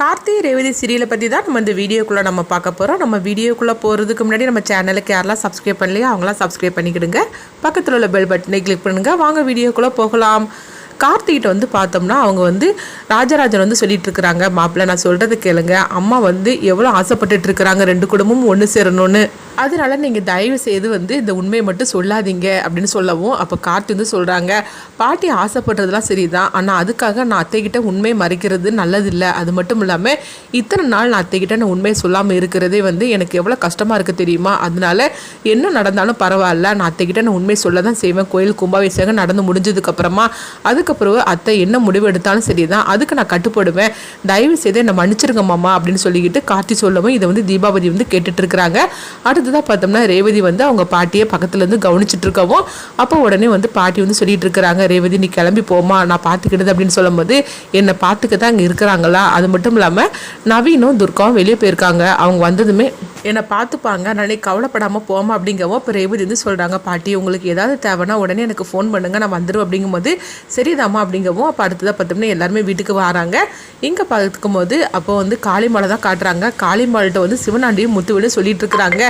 கார்த்தி ரேவதி சீரியலை பற்றி தான் நம்ம இந்த வீடியோக்குள்ளே நம்ம பார்க்க போகிறோம் நம்ம வீடியோக்குள்ளே போகிறதுக்கு முன்னாடி நம்ம சேனலுக்கு யாரெல்லாம் சப்ஸ்கிரைப் பண்ணலையோ அவங்களாம் சப்ஸ்கிரைப் பண்ணிக்கிடுங்க. பக்கத்தில் உள்ள பெல் பட்டனை கிளிக் பண்ணுங்கள் வாங்க வீடியோக்குள்ளே போகலாம். கார்த்திகிட்ட வந்து பார்த்தோம்னா அவங்க வந்து ராஜராஜன் வந்து சொல்லிட்டு இருக்கிறாங்க. மாப்பிள்ளை நான் சொல்கிறது கேளுங்க. அம்மா வந்து எவ்வளோ ஆசைப்பட்டுட்டு இருக்கிறாங்க. ரெண்டு குடும்பமும் ஒன்று சேரணும்னு. அதனால நீங்கள் தயவு செய்து வந்து இந்த உண்மையை மட்டும் சொல்லாதீங்க அப்படின்னு சொல்லவும் அப்போ கார்த்தி வந்து சொல்கிறாங்க பாட்டி ஆசைப்படுறதுலாம் சரி தான் ஆனால் அதுக்காக நான் அத்தைக்கிட்ட உண்மையை மறைக்கிறது நல்லதில்லை. அது மட்டும் இல்லாமல் இத்தனை நாள் நான் அத்தைக்கிட்ட நான் உண்மையை சொல்லாமல் இருக்கிறதே வந்து எனக்கு எவ்வளோ கஷ்டமாக இருக்குது தெரியுமா? அதனால என்ன நடந்தாலும் பரவாயில்ல. நான் அத்தைக்கிட்ட நான் உண்மையை சொல்ல தான் செய்வேன். கோயில் கும்பாபிஷேகம் நடந்து முடிஞ்சதுக்கப்புறமா அதுக்கப்புறம் அத்தை என்ன முடிவு எடுத்தாலும் சரிதான். அதுக்கு நான் கட்டுப்படுவேன். தயவு செய்து என்னை மன்னிச்சிருங்க மாமா அப்படின்னு சொல்லிக்கிட்டு கார்த்தி சொல்லவும் இதை வந்து தீபாவதி வந்து கேட்டுட்டு அடுத்து அடுத்ததாக பார்த்தோம்னா ரேவதி வந்து அவங்க பாட்டியை பக்கத்துலேருந்து கவனிச்சுட்டு இருக்கவும் அப்போ உடனே வந்து பாட்டி வந்து சொல்லிட்டு இருக்கிறாங்க ரேவதி நீ கிளம்பி போமா நான் பார்த்துக்கிட்டது அப்படின்னு சொல்லும்போது என்னை பார்த்துக்க தான் அங்கே இருக்கிறாங்களா? அது மட்டும் இல்லாமல் நவீனும் துர்காவும் வெளியே போயிருக்காங்க. அவங்க வந்ததுமே என்னை பார்த்துப்பாங்க. நானே கவலைப்படாமல் போமா அப்படிங்கவும் இப்போ ரேவதி வந்து சொல்கிறாங்க பாட்டி உங்களுக்கு ஏதாவது தேவைன்னா உடனே எனக்கு ஃபோன் பண்ணுங்க நான் வந்துடும் அப்படிங்கும்போது சரிதாம்மா அப்படிங்கவும் அப்போ அடுத்ததாக பார்த்தோம்னா எல்லாருமே வீட்டுக்கு வராங்க. இங்கே பார்க்கும்போது அப்போ வந்து காளிமலை தான் காட்டுறாங்க. காளிமலைகிட்ட வந்து சிவனாண்டியும் முத்துவிட சொல்லிட்டு இருக்கிறாங்க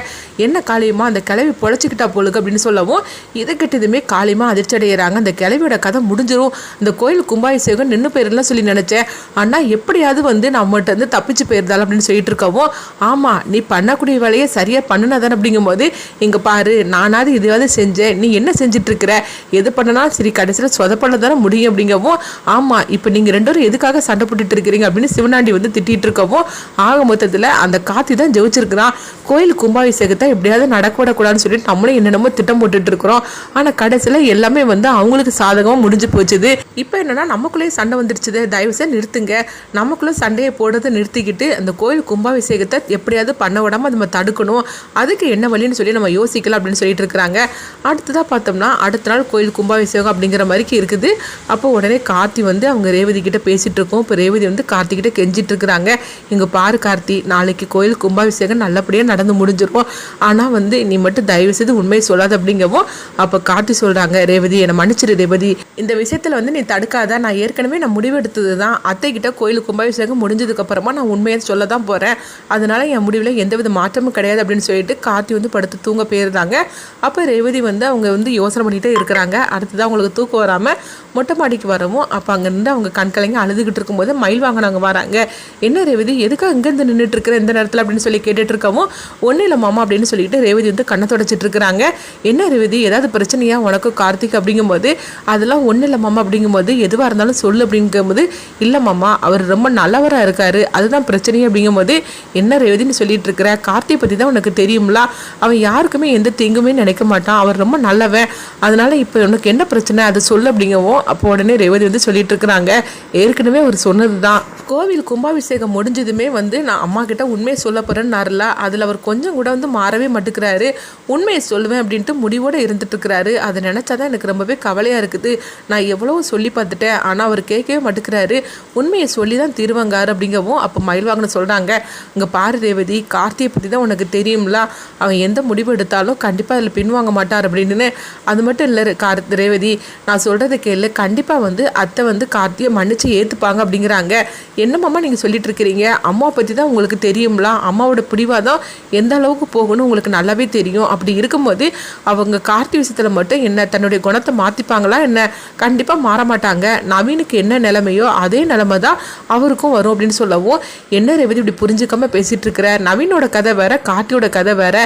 என்ன காளியம்மா அந்த கிளவி பொழைச்சிக்கிட்டா போலுக்கு? அப்படின்னு சொல்லவும் இதை கிட்டதுமே காளியம்மா அதிர்ச்சி அடைகிறாங்க அந்த கிளவியோட கதை முடிஞ்சிடும் இந்த கோயில் கும்பாபிஷேகம் நின்று போயிருந்தா சொல்லி நினச்சேன். ஆனால் எப்படியாவது வந்து நம்மகிட்ட வந்து தப்பிச்சு போயிருந்தாலும் அப்படின்னு சொல்லிட்டு இருக்கவும் ஆமாம் நீ பண்ண பண்ணக்கூடிய வேலையை சரியாக பண்ணுனதானே அப்படிங்கும்போது இங்கே பாரு நானாவது இதையாவது செஞ்சேன். நீ என்ன செஞ்சிட்ருக்கிற எது பண்ணனாலும் சரி கடைசியில் சொதப்பட தானே முடியும் அப்படிங்கவும் ஆமாம் இப்போ நீங்கள் ரெண்டு பேரும் எதுக்காக சண்டை போட்டுட்டு இருக்கிறீங்க அப்படின்னு சிவனாண்டி வந்து திட்டிகிட்டு இருக்கவும் ஆக மொத்தத்தில் அந்த காத்தி தான் ஜெயிச்சிருக்கிறான். கோயில் கும்பாபிஷேகத்தை எப்படியாவது நடக்க விடக்கூடாதுன்னு சொல்லிட்டு நம்மளும் என்னென்னமோ திட்டம் போட்டுட்டு இருக்கிறோம் ஆனால் கடைசியில் எல்லாமே வந்து அவங்களுக்கு சாதகமாக முடிஞ்சு போச்சுது. இப்போ என்னென்னா நமக்குள்ளேயே சண்டை வந்துருச்சுது. தயவு செய்து நிறுத்துங்க. நமக்குள்ளே சண்டையை போடுறதை நிறுத்திக்கிட்டு அந்த கோயில் கும்பாபிஷேகத்தை எப்படியாவது பண்ண விடாமல் நம்ம தடுக்கணும். அதுக்கு என்ன வழின்னு சொல்லி நம்ம யோசிக்கலாம் அப்படின்னு சொல்லிட்டு இருக்கிறாங்க. அடுத்ததாக பார்த்தோம்னா அடுத்த நாள் கோயில் கும்பாபிஷேகம் அப்படிங்கிற மாதிரிக்கு இருக்குது. அப்போ உடனே கார்த்தி வந்து அவங்க ரேவதி கிட்ட பேசிகிட்டு இருக்கோம். இப்போ ரேவதி வந்து கார்த்திகிட்ட கெஞ்சிட்டு இருக்கிறாங்க. இங்கே பாரு கார்த்தி நாளைக்கு கோயில் கும்பாபிஷேகம் நல்லபடியாக நடந்து முடிஞ்சிருவோம் ஆனால் வந்து நீ மட்டும் தயவு செய்து உண்மையை சொல்லாது அப்படிங்கவும் அப்போ கார்த்தி சொல்கிறாங்க ரேவதி என்னை மன்னிச்சிரு ரேவதி. இந்த விஷயத்தில் வந்து நீ தடுக்காத. நான் ஏற்கனவே நான் முடிவெடுத்தது தான் அத்தைக்கிட்ட கோயில் கும்பாபிஷேகம் முடிஞ்சதுக்கப்புறமா நான் உண்மையை சொல்ல தான் போகிறேன் அதனால் என் முடிவில் எந்தவித மாற்றமும் கிடையாது. அப்படின்னு சொல்லிட்டு கார்த்தி வந்து படுத்து தூங்க போயிருந்தாங்க அப்போ ரேவதி வந்து அவங்க வந்து யோசனை பண்ணிகிட்டே இருக்கிறாங்க. அடுத்ததான் அவங்களுக்கு தூக்கம் வராமல் மொட்டை மாடிக்கு வரவும் அப்போ அங்கேருந்து அவங்க கண்கலைங்க அழுதுகிட்டு இருக்கும்போது மயில் வாங்கினவங்க வராங்க. என்ன ரேவதி எதுக்காக இங்கேருந்து நின்றுட்டு இருக்கிற இந்த நேரத்தில்? அப்படின்னு சொல்லி கேட்டுட்டு இருக்கவும் ஒன்றும் இல்லை மாமா அப்படின்னு சொல்லிட்டு ரேவதி வந்து கண்ணை தொடச்சிட்டு இருக்கிறாங்க. என்ன ரேவதி ஏதாவது பிரச்சனையா? உனக்கு கார்த்திக் அப்படிங்கும்போது அதெல்லாம் ஒன்றும் இல்லை மாமா அப்படிங்கும்போது எதுவாக இருந்தாலும் சொல்லு அப்படிங்கும்போது இல்லை மாமா அவர் ரொம்ப நல்லவராக இருக்காரு அதுதான் பிரச்சனையே அப்படிங்கும்போது என்ன ரேவதின்னு சொல்லிட்டு இருக்கிற கார்த்தியை பற்றி தான் உனக்கு தெரியும்ல? அவன் யாருக்குமே எந்த தீங்குமே நினைக்க மாட்டான். அவர் ரொம்ப நல்லவன். அதனால இப்போ உனக்கு என்ன பிரச்சனை? அதை சொல்லு அப்படிங்கவும் அப்போ உடனே ரேவதி வந்து சொல்லிட்டு இருக்கிறாங்க. ஏற்கனவே அவர் சொன்னது தான் கோவில் கும்பாபிஷேகம் முடிஞ்சதுமே வந்து நான் அம்மா கிட்ட உண்மையை சொல்ல போறேன்னாருல. அதில் அவர் அவர் கொஞ்சம் கூட வந்து மாறவே மாட்டேங்கிறாரு. உண்மையை சொல்லுவேன் அப்படின்ட்டு முடிவோடு இருந்துட்டுருக்கிறாரு. அதை நினச்சாதான் எனக்கு ரொம்பவே கவலையாக இருக்குது. நான் எவ்வளோ சொல்லி பார்த்துட்டேன். ஆனால் அவர் கேட்கவே மாட்டேங்கிறாரு. உண்மையை சொல்லி தான் தீர்வாங்காரு அப்படிங்கவும் அப்போ மயில் வாங்கின சொல்கிறாங்க இங்கே பாரு ரேவதி கார்த்தியை பற்றி தான் உனக்கு தெரியும்ல. அவன் எந்த முடிவு எடுத்தாலும் கண்டிப்பாக அதில் பின்வாங்க மாட்டார் அப்படின்னு. அது மட்டும் இல்லை கார் ரேவதி நான் சொல்கிறத கேளு. கண்டிப்பாக வந்து அத்தை வந்து கார்த்தியை மன்னிச்சு ஏற்றுப்பாங்க அப்படிங்கிறாங்க. என்னமாம்மா நீங்கள் சொல்லிட்டு இருக்கிறீங்க அம்மாவை பற்றி தான் உங்களுக்கு தெரியும்ல. அம்மாவோட பிடிவாதம் எந்த அளவுக்கு போகணும் உங்களுக்கு நல்லாவே தெரியும். அப்படி இருக்கும்போது அவங்க கார்த்தி விஷயத்தில் மட்டும் என்ன தன்னுடைய குணத்தை மாற்றிப்பாங்களா என்ன கண்டிப்பாக மாற மாட்டாங்க நவீனுக்கு என்ன நிலைமையோ அதே நிலைமை தான் அவருக்கும் வரும் அப்படின்னு சொல்லவும் என்ன ரேவதி இப்படி புரிஞ்சுக்காம பேசிகிட்டு இருக்கிற? நவீனோட கதை வேற கார்த்தியோட கதை வேற.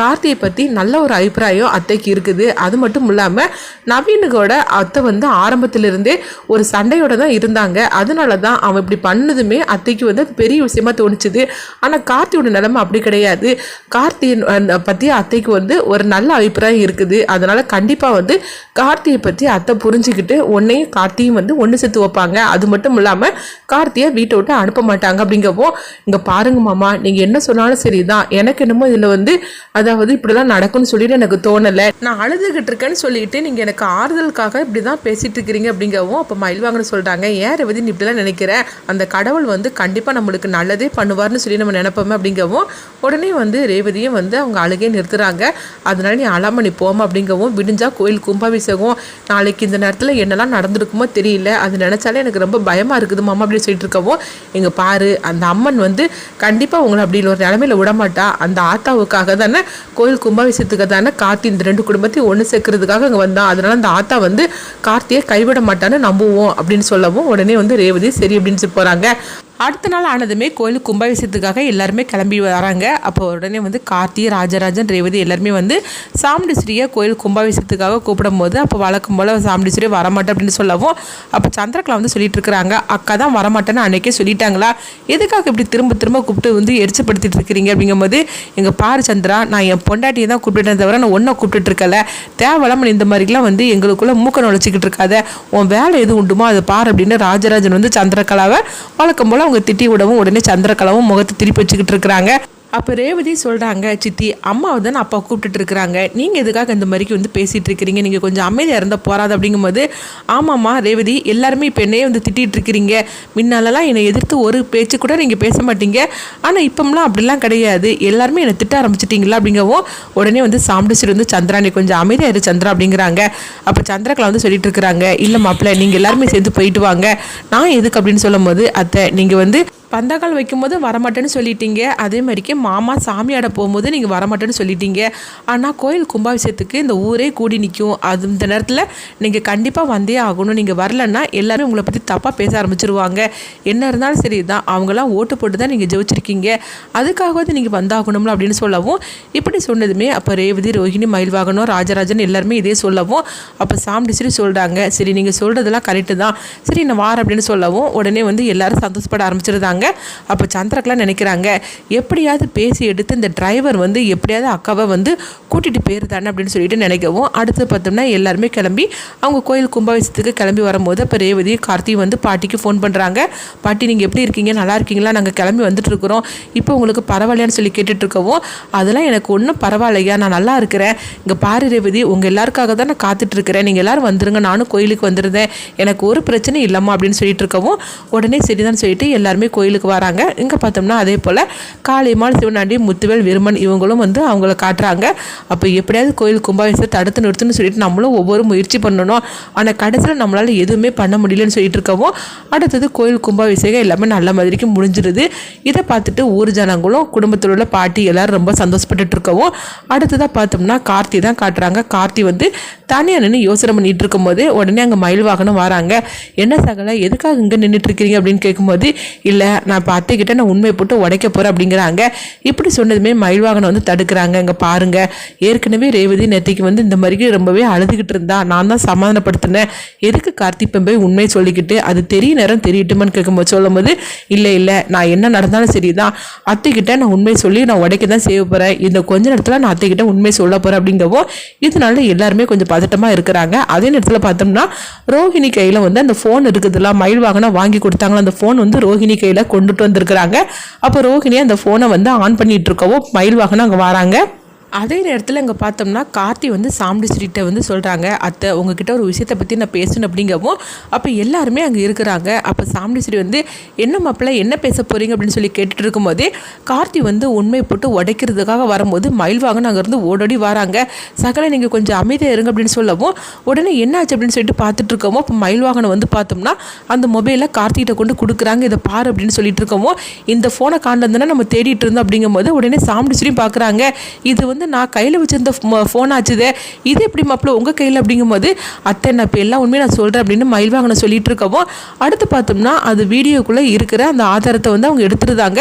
கார்த்தியை பற்றி நல்ல ஒரு அபிப்பிராயம் அத்தைக்கு இருக்குது. அது மட்டும் இல்லாமல் நவீனுக்கோட அத்தை வந்து ஆரம்பத்திலிருந்தே ஒரு சண்டையோட தான் இருந்தாங்க. அதனால தான் அவன் இப்படி பண்ணதுமே அத்தைக்கு வந்து அது பெரிய விஷயமா தோணுச்சுது. ஆனால் கார்த்தியோட நிலைமை அப்படி கிடையாது. கார்த்தியின் பற்றி அத்தைக்கு வந்து ஒரு நல்ல அபிப்பிராயம் இருக்குது. அதனால் கண்டிப்பாக வந்து கார்த்தியை பற்றி அத்தை புரிஞ்சுக்கிட்டு உன்னையும் கார்த்தியும் வந்து ஒன்று சேர்த்து வைப்பாங்க. அது மட்டும் இல்லாமல் கார்த்தியை வீட்டை விட்டு அனுப்ப மாட்டாங்க அப்படிங்கவும் இங்கே பாருங்க மாமா நீங்கள் என்ன சொன்னாலும் சரி சரிதான். எனக்கு என்னமோ இதில் வந்து அதாவது இப்படிலாம் நடக்கும்னு சொல்லிட்டு எனக்கு தோணலை. நான் அழுதுகிட்டு இருக்கேன்னு சொல்லிட்டு நீங்கள் எனக்கு ஆறுதலுக்காக இப்படி தான் பேசிகிட்டு இருக்கிறீங்க அப்படிங்கவும் அப்போ மயில்வாங்கன்னு சொல்கிறாங்க ஏன் ரேவதி நீ இப்படிலாம் நினைக்கிறேன் அந்த கடவுள் வந்து கண்டிப்பாக நம்மளுக்கு நல்லதே பண்ணுவார்னு சொல்லி நம்ம நினைப்போமே அப்படிங்கவும் உடனே வந்து வந்து ரேவதியும் வந்து அவங்க அழுகே நிறுத்துகிறாங்க அதனால நீ அழாமல் நீ போமா அப்படிங்கவும் விடிஞ்சா கோயில் கும்பாபிஷேகம். நாளைக்கு இந்த நேரத்தில் என்னெல்லாம் நடந்திருக்குமோ தெரியல. அது நினச்சாலே எனக்கு ரொம்ப பயமாக இருக்குது மாமா அப்படின்னு சொல்லிட்டு இருக்கவும் எங்கள் பாரு அந்த அம்மன் வந்து கண்டிப்பாக உங்களை அப்படி ஒரு நிலமையில விடமாட்டா. அந்த ஆத்தாவுக்காக தானே கோயில் கும்பாபிஷேகத்துக்கு தானே கார்த்தி இந்த ரெண்டு குடும்பத்தையும் ஒன்று சேர்க்கறதுக்காக அங்கே வந்தான் அதனால அந்த ஆத்தா வந்து கார்த்தியை கைவிட மாட்டான்னு நம்புவோம். அப்படின்னு சொல்லவும் உடனே வந்து ரேவதி சரி அப்படின்னு சொல்லி போகிறாங்க அடுத்த நாள் ஆனதுமே கோயிலுக்கு கும்பாபிஷேகத்துக்காக எல்லாருமே கிளம்பி வராங்க. அப்போ உடனே வந்து கார்த்தி ராஜராஜன் ரேவதி எல்லாருமே வந்து சாமுண்டீஸ்வரியை கோயில் கும்பாபிஷேகத்துக்காக கூப்பிடும் போது அப்போ வழக்கம் போல் சாமுண்டீஸ்வரி வரமாட்டேன் அப்படின்னு சொல்லவும் அப்போ சந்திரகலா வந்து சொல்லிட்டு இருக்கிறாங்க. அக்கா தான் வரமாட்டேன்னு அன்னைக்கே சொல்லிட்டாங்களா? எதுக்காக இப்படி திரும்ப திரும்ப கூப்பிட்டு வந்து எரிச்சப்படுத்திட்டு இருக்கிறீங்க? அப்படிங்கும்போது எங்கள் பாரு சந்திரா நான் என் பொண்டாட்டியை தான் கூப்பிட்டுட்டேன் தவிர நான் ஒன்றை கூப்பிட்டுட்டு இருக்கல. தேவையில்லாமல் இந்த மாதிரிலாம் வந்து எங்களுக்குள்ளே மூக்க நுழைச்சிக்கிட்டு இருக்காத. உன் வேலை எது உண்டுமோ அதை பாரு அப்படின்னு ராஜராஜன் வந்து சந்திரகலாவை வழக்கம் போல் அவங்க திட்டி விடவும் உடனே சந்திரகலாவும் முகத்தை திருப்பி வச்சுக்கிட்டு இருக்கிறாங்க. அப்போ ரேவதி சொல்கிறாங்க சித்தி அம்மாவை தான் அப்பா கூப்பிட்டுட்டு இருக்கிறாங்க. நீங்கள் எதுக்காக இந்த மாதிரிக்கு வந்து பேசிகிட்டு இருக்கிறீங்க? நீங்கள் கொஞ்சம் அமைதியாக இருந்தால் போகாது அப்படிங்கும்போது ஆமாம்மா ரேவதி எல்லாருமே இப்போ என்னையே வந்து திட்டிகிட்டு இருக்கிறீங்க. முன்னாலலாம் என்னை எதிர்த்து ஒரு பேச்சு கூட நீங்கள் பேச மாட்டீங்க. ஆனால் இப்போம்லாம் அப்படிலாம் கிடையாது. எல்லாருமே என்னை திட்ட ஆரம்பிச்சிட்டிங்களா? அப்படிங்கவும் உடனே வந்து சாம்பிடிச்சிட்டு வந்து சந்திரா நீ கொஞ்சம் அமைதியாக இரு சந்திரா அப்படிங்கிறாங்க. அப்போ சந்திரகலா வந்து சொல்லிட்டு இருக்கிறாங்க இல்லை மாப்பிள்ள நீங்கள் எல்லாருமே சேர்ந்து போயிட்டு வாங்க. நான் எதுக்கு? அப்படின்னு சொல்லும் போது அத்தை நீங்கள் வந்து பந்தக்கால் வைக்கும்போது வரமாட்டேன்னு சொல்லிட்டீங்க. அதே மாதிரிக்கு மாமா சாமியாட போகும்போது நீங்கள் வரமாட்டேன்னு சொல்லிட்டீங்க. ஆனால் கோயில் கும்பாபிஷேகத்துக்கு இந்த ஊரே கூடி நிற்கும் அது இந்த நேரத்தில் நீங்கள் கண்டிப்பாக வந்தே ஆகணும். நீங்கள் வரலன்னா எல்லாரும் உங்களை பற்றி தப்பாக பேச ஆரம்பிச்சிருவாங்க. என்ன இருந்தாலும் சரி தான் அவங்களாம் ஓட்டு போட்டு தான் நீங்கள் ஜெயிச்சிருக்கீங்க. அதுக்காகவே நீங்கள் வந்தாகணும்ல அப்படின்னு சொல்லவும் இப்படி சொன்னதுமே அப்போ ரேவதி ரோஹிணி மயில்வாகனம் ராஜராஜன் எல்லாருமே இதே சொல்லவும் அப்போ சாமி சரி சொல்கிறாங்க சரி நீங்கள் சொல்கிறதெல்லாம் கரெக்டு தான். சரி நான் வார அப்படின்னு சொல்லவும் உடனே வந்து எல்லாரும் சந்தோஷப்பட ஆரம்பிச்சிருந்தாங்க. அப்போ சந்திரக்கெலாம் நினைக்கிறாங்க எப்படியாவது பேசி எடுத்து இந்த டிரைவர் வந்து எப்படியாவது அக்காவை வந்து கூட்டிகிட்டு போயிருந்தானே அப்படின்னு சொல்லிட்டு நினைக்கவும் அடுத்து பார்த்தோம்னா எல்லாருமே கிளம்பி அவங்க கோயில் கும்பாபிஷத்துக்கு கிளம்பி வரும்போது அப்போ ரேவதி கார்த்தி வந்து பாட்டிக்கு ஃபோன் பண்ணுறாங்க பாட்டி நீங்கள் எப்படி இருக்கீங்க? நல்லா இருக்கீங்களா? நாங்கள் கிளம்பி வந்துட்டுருக்குறோம் இப்போ உங்களுக்கு பரவாயில்லையான்னு சொல்லி கேட்டுட்ருக்கவும் அதெல்லாம் எனக்கு ஒன்றும் பரவாயில்லையா? நான் நல்லா இருக்கிறேன். இங்கே பாரு ரேவதி உங்கள் எல்லாருக்காக தான் நான் காத்துட்ருக்கிறேன் நீங்கள் எல்லாரும் வந்துருங்க. நானும் கோயிலுக்கு வந்துருந்தேன். எனக்கு ஒரு பிரச்சனை இல்லைம்மா அப்படின்னு சொல்லிட்டு இருக்கவும் உடனே சரிதான் சொல்லிட்டு எல்லாருமே கோயில் கோயிலுக்கு வராங்க. இங்கே பார்த்தோம்னா அதே போல் காளியம்மாள் சிவனாண்டி முத்துவேல் விருமன் இவங்களும் வந்து அவங்கள காட்டுறாங்க. அப்போ எப்படியாவது கோயில் கும்பாபிஷேகத்தை தடுத்து நிறுத்துன்னு சொல்லிட்டு நம்மளும் ஒவ்வொரு முயற்சி பண்ணணும். ஆனால் கடைசியில் நம்மளால் எதுவுமே பண்ண முடியலன்னு சொல்லிட்டு இருக்கவும் அடுத்தது கோயில் கும்பாபிஷேகம் எல்லாமே நல்ல மாதிரிக்கு முடிஞ்சிருது. இதை பார்த்துட்டு ஊர் ஜனங்களும் குடும்பத்தில் உள்ள பாட்டி எல்லோரும் ரொம்ப சந்தோஷப்பட்டுட்டு இருக்கவும் அடுத்ததாக பார்த்தோம்னா கார்த்தி தான் காட்டுறாங்க. கார்த்தி வந்து தனியாக நின்று யோசனை பண்ணிட்டு இருக்கும்போது உடனே அங்கே மயில் வாகனம் வராங்க. என்ன சகல எதுக்காக இங்கே நின்றுட்டு இருக்கிறீங்க அப்படின்னு கேட்கும்போது இல்லை நான் இப்போ அத்தைக்கிட்ட நான் உண்மையை போட்டு உடைக்க போகிறேன் அப்படிங்கிறாங்க. இப்படி சொன்னதுமே மயில் வாகனம் வந்து தடுக்கிறாங்க. இங்கே பாருங்க. ஏற்கனவே ரேவதி நேற்றுக்கு வந்து இந்த மாதிரி ரொம்பவே அழுதுகிட்டு இருந்தா. நான் தான் சமாதானப்படுத்தினேன். எதுக்கு கார்த்திப்பன் போய் உண்மையை சொல்லிக்கிட்டு? அது தெரிய நேரம் தெரியட்டுமான்னு கேட்கும்போது சொல்லும்போது இல்லை இல்லை. நான் என்ன நடந்தாலும் சரிதான். அத்தைக்கிட்ட நான் உண்மையை சொல்லி நான் உடைக்க தான் செய்ய போகிறேன் இந்த கொஞ்ச நேரத்தில் நான் அத்தைக்கிட்ட உண்மை சொல்ல போகிறேன் அப்படிங்கவோ இதனால எல்லாருமே கொஞ்சம் பதட்டமாக இருக்கிறாங்க. அதே நேரத்தில் பார்த்தோம்னா ரோஹிணி கையில் வந்து அந்த ஃபோன் இருக்குதுல்ல மயில் வாகனம் வாங்கி கொடுத்தாங்களா? அந்த ஃபோன் வந்து ரோஹிணி கையில் கொண்டுட்டு வந்திருக்கிறாங்க. அப்போ ரோஹிணி அந்த ஃபோனை வந்து ஆன் பண்ணிட்டு இருக்கவோ மயில் வாகனம் அங்கே வராங்க. அதே நேரத்தில் இங்கே பார்த்தோம்னா கார்த்தி வந்து சாமுண்டீஸ்வரிகிட்ட வந்து சொல்கிறாங்க அத்தை உங்ககிட்ட ஒரு விஷயத்தை பற்றி நான் பேசணும் அப்படிங்கவும் அப்போ எல்லாருமே அங்கே இருக்கிறாங்க. அப்போ சாமுண்டீஸ்வரி வந்து என்ன மாப்பிள்ள என்ன பேச போகிறீங்க அப்படின்னு சொல்லி கேட்டுட்டு இருக்கும்போதே கார்த்தி வந்து உண்மை போட்டு உடைக்கிறதுக்காக வரும்போது மயில்வாகன் அங்கேருந்து ஓடோடி வராங்க. சகலை நீங்கள் கொஞ்சம் அமைதியாக இருங்க அப்படின்னு சொல்லவும் உடனே என்னாச்சு? அப்படின்னு சொல்லிட்டு பார்த்துட்டு இருக்கோமோ அப்போ மயில்வாகனை வந்து பார்த்தோம்னா அந்த மொபைலை கார்த்திகிட்ட கொண்டு கொடுக்குறாங்க. இதை பாரு அப்படின்னு சொல்லிட்டு இருக்கோமோ இந்த ஃபோனை காண்டதுன்னா நம்ம தேடிட்டு இருந்தோம் அப்படிங்கும்போது உடனே சாமுண்டீஸ்வரியும் பார்க்குறாங்க இது வந்து வந்து நான் கையில் வச்சிருந்த ஃபோன் ஆச்சுதே. இது எப்படி மாப்பிள்ள உங்கள் கையில்? அப்படிங்கும்போது அத்தை நான் இப்போ எல்லாம் உண்மையை நான் சொல்கிறேன் அப்படின்னு மயில்வாங்கனை சொல்லிட்டு இருக்கவும் அடுத்து பார்த்தோம்னா அது வீடியோக்குள்ளே இருக்கிற அந்த ஆதாரத்தை வந்து அவங்க எடுத்துருந்தாங்க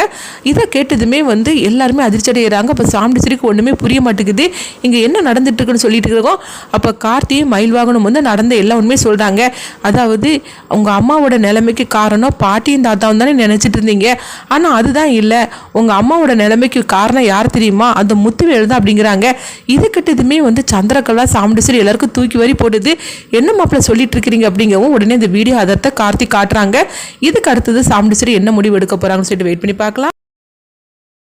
இதை கேட்டதுமே வந்து எல்லாருமே அதிர்ச்சி அடைகிறாங்க அப்போ சாம்பிடிச்சிருக்கு ஒன்றுமே புரிய மாட்டேங்குது. இங்கே என்ன நடந்துட்டு இருக்குன்னு சொல்லிட்டு இருக்கோம் அப்போ கார்த்தியும் மயில்வாகனும் வந்து நடந்த எல்லா உண்மையும் சொல்கிறாங்க அதாவது உங்கள் அம்மாவோட நிலைமைக்கு காரணம் பாட்டியும் தாத்தாவும் தானே நினச்சிட்டு இருந்தீங்க. ஆனால் அதுதான் இல்லை. உங்கள் அம்மாவோட நிலைமைக்கு காரணம் யார் தெரியுமா? அந்த முத்துவேல் தான் அப்படி அப்படிங்கிறாங்க. இதுக்கிட்டதுமே வந்து சந்திரகலா சாமுண்டேஸ்வரி எல்லாருக்கும் தூக்கி வரி போடுது. என்ன மாப்பிள்ள சொல்லிட்டு இருக்கிறீங்க அப்படிங்கவும் உடனே இந்த வீடியோ அதத்தை கார்த்தி காட்டுறாங்க. இதுக்கு அடுத்தது சாமுண்டேஸ்வரி என்ன முடிவு எடுக்க போகிறாங்கன்னு சொல்லிட்டு வெயிட் பண்ணி பார்க்கலாம்.